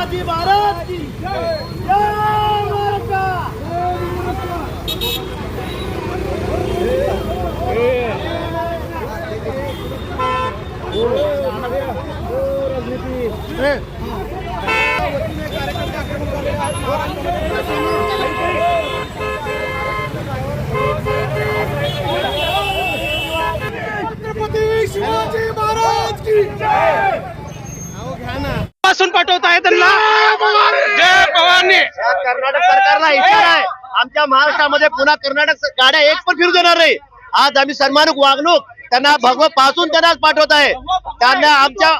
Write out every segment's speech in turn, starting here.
शिवाजी महाराज की जय। छत्रपती शिवाजी महाराज की जय। पासून पाठवत आहे त्यांना. जय पवारने या कर्नाटक सरकारला इशारा आहे. आमच्या महाराष्ट्रामध्ये पुन्हा कर्नाटक गाड्या एक पण फिरू देणार नाही. आज आम्ही सन्मानक वागणूक त्यांना भगवत पासून त्यांना पाठवत आहे. त्यांना आमच्या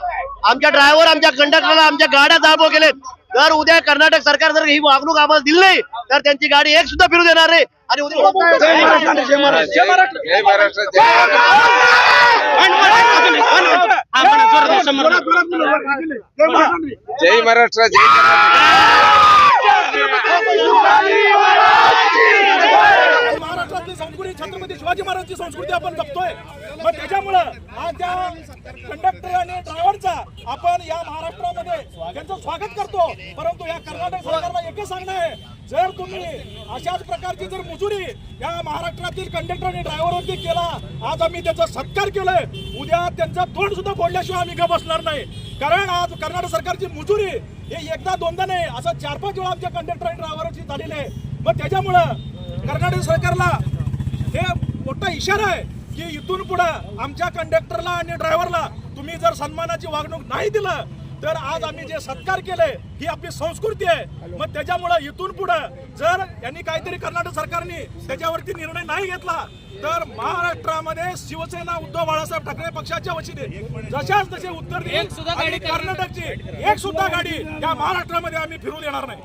आमच्या ड्रायव्हर आमच्या कंडक्टरला आमच्या गाड्या जाळबो केलेत. जर उद्या कर्नाटक सरकार जर ही वागणूक आम्हाला दिली नाही तर त्यांची गाडी एक सुद्धा फिरू देणार नाही. आणि उद्या जय महाराष्ट्र जय. हा, महाराष्ट्रातली संस्कृती छत्रपती शिवाजी महाराजची संस्कृती आपण जपतोय. मग त्याच्यामुळं आज त्या कंडक्टर आणि ड्रायव्हरचा आपण या महाराष्ट्रामध्ये त्यांचं स्वागत करतो परंतु या कर्नाटक सरकारला एकच सांगणं आहे. जर तुम्ही अशाच प्रकारची जर मजुरी या महाराष्ट्रातील कंडक्टर आणि ड्रायव्हरवरती केला आज आम्ही त्याचा सत्कार केलाय. उद्या त्यांचं तोंड सुद्धा फोडल्याशिवाय आम्ही का बसणार नाही. कारण आज कर्नाटक सरकारची मजुरी हे एकदा दोनदा नाही असं चार पाच वेळा आमच्या कंडक्टर आणि ड्रायव्हरची झालेली आहे. मग त्याच्यामुळं कर्नाटक सरकारला हे मोठा इशारा आहे की इथून पुढं आमच्या कंडक्टरला आणि ड्रायव्हरला तुम्ही जर सन्मानाची वागणूक नाही दिलं तर आज आम्ही जे सत्कार केले ही आपली संस्कृती आहे. मग त्याच्यामुळं इथून पुढं जर यांनी काहीतरी कर्नाटक सरकारने त्याच्यावरती निर्णय नाही घेतला तर महाराष्ट्रामध्ये शिवसेना उद्धव बाळासाहेब ठाकरे पक्षाच्या वतीने जशाच तसे उत्तर देईल कर्नाटकची एक सुद्धा गाडी या महाराष्ट्रामध्ये आम्ही फिरू देणार नाही.